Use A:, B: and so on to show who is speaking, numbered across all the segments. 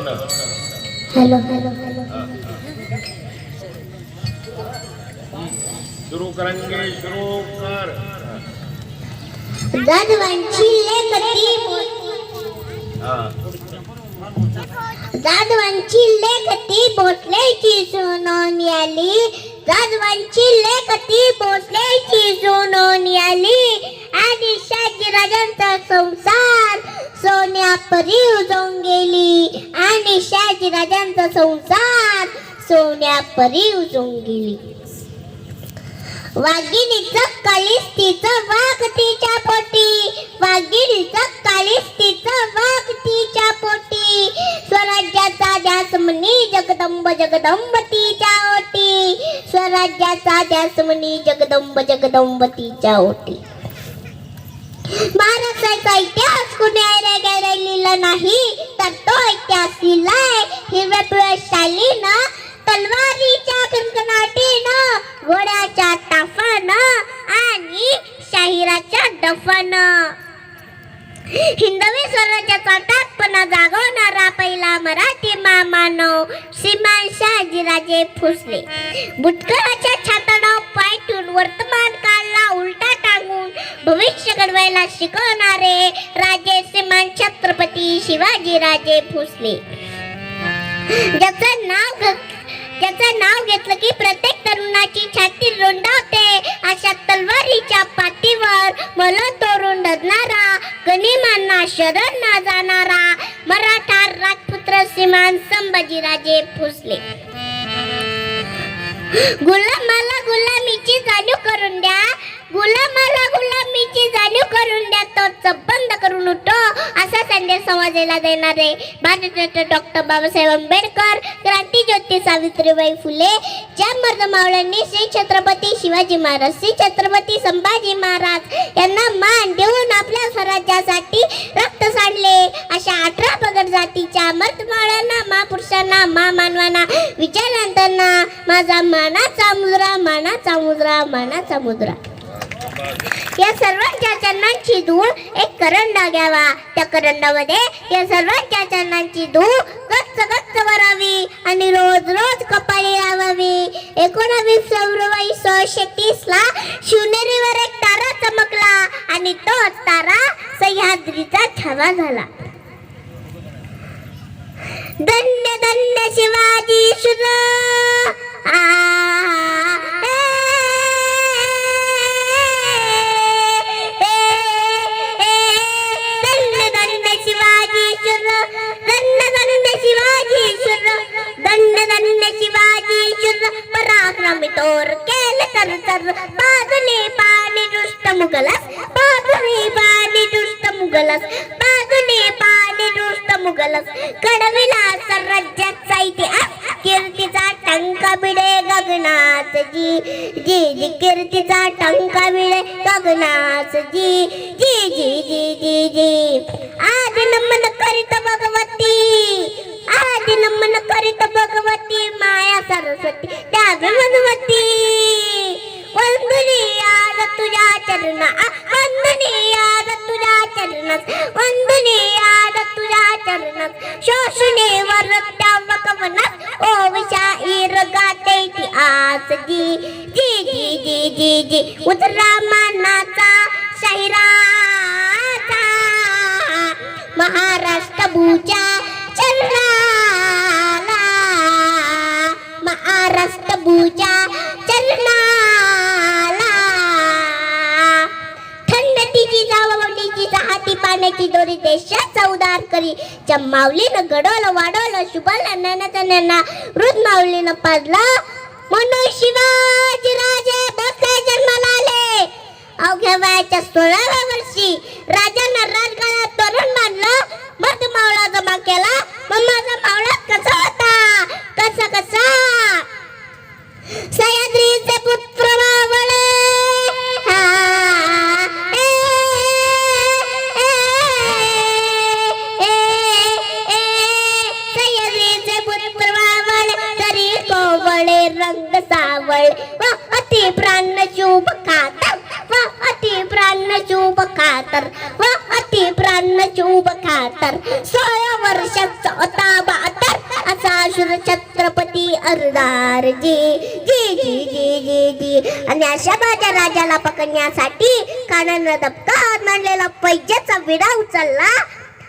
A: ना
B: hello hello hello
A: सुरू करेंगे सुरू कर
B: जाधवांची लेखती जाधवांची लेखती भोसलेची सोनून आली जाधवांची लेखती भोसलेची सोनून आली आणि शहाजीराजांचा संसार सोन्या परी उजवून गेली. आणि शहाजीराजांचा संसार सोन्या परी उजवून गेली. वाघिणीचं काळीस तिचं वाघ तिच्या पोटी. वाघिणीचं काळीस तिचं वाघ तिच्या पोटी. स्वराज्याचा ध्यास म्हणी जगदंब जगदंब तिच्या ओटी. स्वराज्याचा ध्यास म्हणी जगदंब जगदंब तिच्या ओटी. महाराष्ट्राचा इतिहास कुणी रे गेले लिहिलं नाही? तर तो इतिहास लिहिलाय हिरव्या पिवळ्या शालीनं तलवारीच्या कणकणाटीनं घोड्याच्या ताफानं आणि शाहिराच्या डफानं. हिंदवी स्वराज्याचा टाकपणा जागवणारा पहिला मराठी मामानव श्रीमान शहाजीराजे फुसले बुटकराच्या छाताडाव पायटून वर्तमान काळला उलटा भविष्य घडवायला शिकवणारे राजे श्रीमान छत्रपती शिवाजी राजे भोसले. ज्याचं नाव ज्याचं नाव घेतलं की प्रत्येक तरुणाची छाती रुंदावते. अशा तलवारीच्या पाठीवर मल तोरून डरणारा गनिमांना शरण न जाणारा मराठा राजपुत्र श्रीमान संभाजीराजे भोसले. गुलामाला गुलामीची जाणीव करून द्या. गुलामाला गुलामीची जाणीव करून द्या तो बंद करून उठो असा संदेश समाजाला देणारे भारतरत्न डॉक्टर बाबासाहेब आंबेडकर क्रांती ज्योती सावित्रीबाई फुले ज्या मर्दमावळ्यांनी श्री छत्रपती शिवाजी महाराज श्री छत्रपती संभाजी महाराज यांना मान देऊन आपल्या स्वराज्यासाठी रक्त सांडले. अशा अठरा पगड जातीच्या मर्दमावळ्यांना महापुरुषांना मा मानवांना विचारांतांना माझा मानाचा मुद्रा मानाचा मुद्रा मानाचा मुद्रा या सर्वांच्या चरणांची धूळ एक करंडा घ्यावा. त्या करंडामध्ये या सर्वांच्या चरणांची धूळ गच्च गच्च भरावी आणि रोज रोज कपाळी लावावी. एकोणावीस फेब्रुवारी सोळाशे तीस ला शिवनेरीवर एक तारा चमकला आणि तोच तारा सह्याद्रीचा छावा झाला. धन्य धन्य शिवाजी शुर शुर दंड दंड शिवाजी शुर पराक्रमी तोर केल तर तर बाजूने पाणी दुष्ट मुघलस बाजूने पाणी दुष्ट मुघलस बाजूने पाणी दुष्ट मुघलस कडविला राज्याचा इतिहास कीर्तीचा टंका बिडे गगनाच जी जी जी कीर्तीचा टंका बिडे गगनाच जी जी जी जी जी जी आज नमन माया त्या भगवती वंदनी तुझ्या चरण वंदनी तुझ्या चरण. वंदनी तुझ्या ओ गाते जी जी जी जी जी जी. उतरा मानाचा शाहिराचा देशाचा माऊलीनं घडवलं वाढवलं शुभाला ज्ञानाचा ज्ञाना वृद्ध माऊलीनं पाजला म्हणून शिवाजी राजे भोसले जन्माला आले. अवघ्या वयाच्या सोळाव्या वर्षी राजांना राजकाळात तरुण मानलं मग मावळा जमा केला. मग माझा मावळा कसा होता? कसा कसा? अति प्राण शुभ खातर व अति प्राण शुभ खातर व अति प्राण लग्नाची उभ सोळा वर्षाचा होता बातर असा शुर छत्रपती अर्धार जी जी जी जी जी. जी आणि अशा माझ्या राजाला पकडण्यासाठी कानानं दप्तर मांडलेला पैजेचा विडा उचलला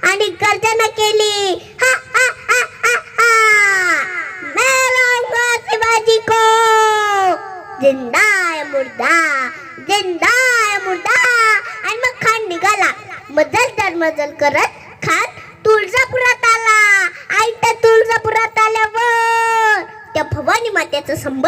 B: आणि गर्जना केली. हा हा हा हा हा. मैं शिवाजी को जिंदा है मुर्दा जिंदा मुर्दा आणि मग खान निघाला मजल तर मजल करत खान तुळजापुरात आला आई त्या तुळजापुरात आल्यावर त्या भवानी मातेचा संभ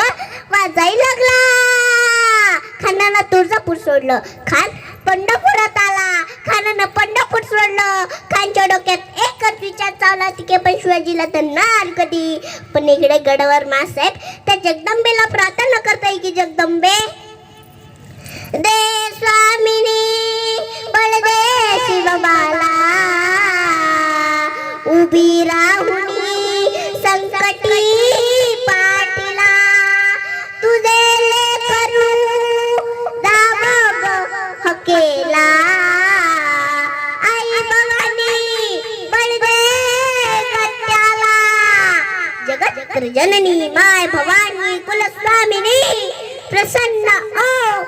B: वाजायला लागला खानानं तुळजापूर सोडलं खान पंढरपुरात आला खानानं पंढरपूर सोडलं खानच्या डोक्यात एकच विचार चावला तिके पण शिवाजीला तर कधी पण इकडे गडावर मासाहेब जगदंबेला प्रार्थना करताय की जगदंबे? जननी माय भवानी कुलस्वामिनी प्रसन्न ओ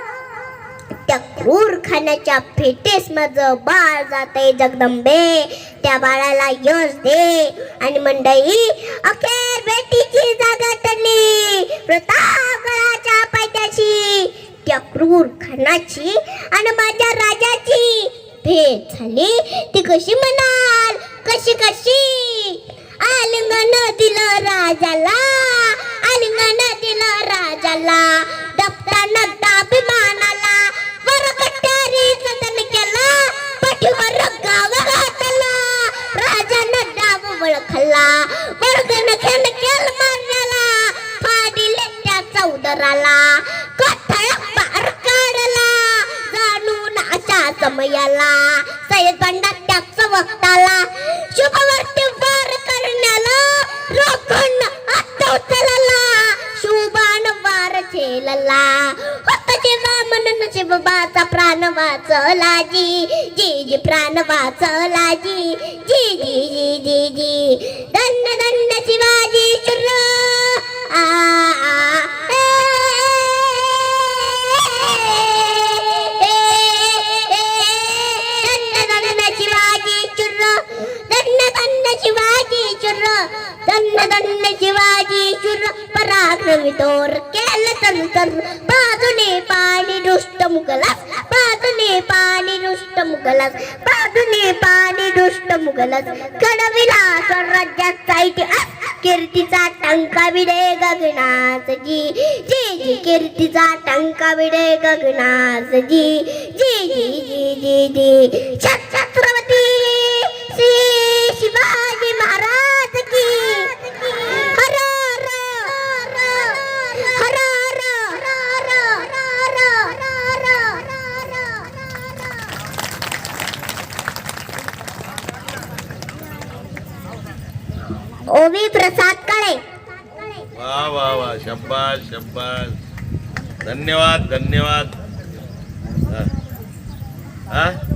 B: त्या क्रूर खाण्याच्या फेटेस मज बाळ जाते जगदंबे. त्या बाळाला यश दे. आणि मंडई अखेर बेटीची जागा ठरली. प्रतापगडाच्या पायथ्याशी त्या क्रूर खानाची आणि माझ्या राजाची भेट झाली. ती कशी म्हणाल? कशी कशी? आलिंगन दिलं राजाला. आलिंगन दिलं राजाला. दप्ताना दाभिमानाला वर कट्यारी जतन केला. पाठीवर गाव घातला राजानं डाव वळखला. वर्गन खेळ केल मारण्याला. फाडिले त्याचा चौदराला. कथळ पार काढला. जाणून अशा समयाला सय्यद बंडा त्याच वक्ताला. शुभवर्ती वार करण्याला रोखण हात शुभान वार झेलला. होत जेव्हा म्हणून शिवबाचा प्राण वाचला जी. जी जी प्राण वाचला जी. जी जी जी जी जी. धन्य धन्य शिवाजी शुर आ. तोर केलं तर बाजूने पाणी दुष्ट मुगलास बाजूने पाणी दुष्ट मुगलास बाजूने पाणी दुष्ट मुगलास घडविला स्वराज्याचा इतिहास कीर्तीचा टंका विडे गगनास जी जी जी कीर्तीचा टंका विडे गगनास जी जी जी जी जी जी छत्रपती श्री शिवाजी महाराज की हर हर हर ओवी प्रसाद काळे.
A: वा वा वा. शब्बास शब्बास. धन्यवाद धन्यवाद. हा. हा?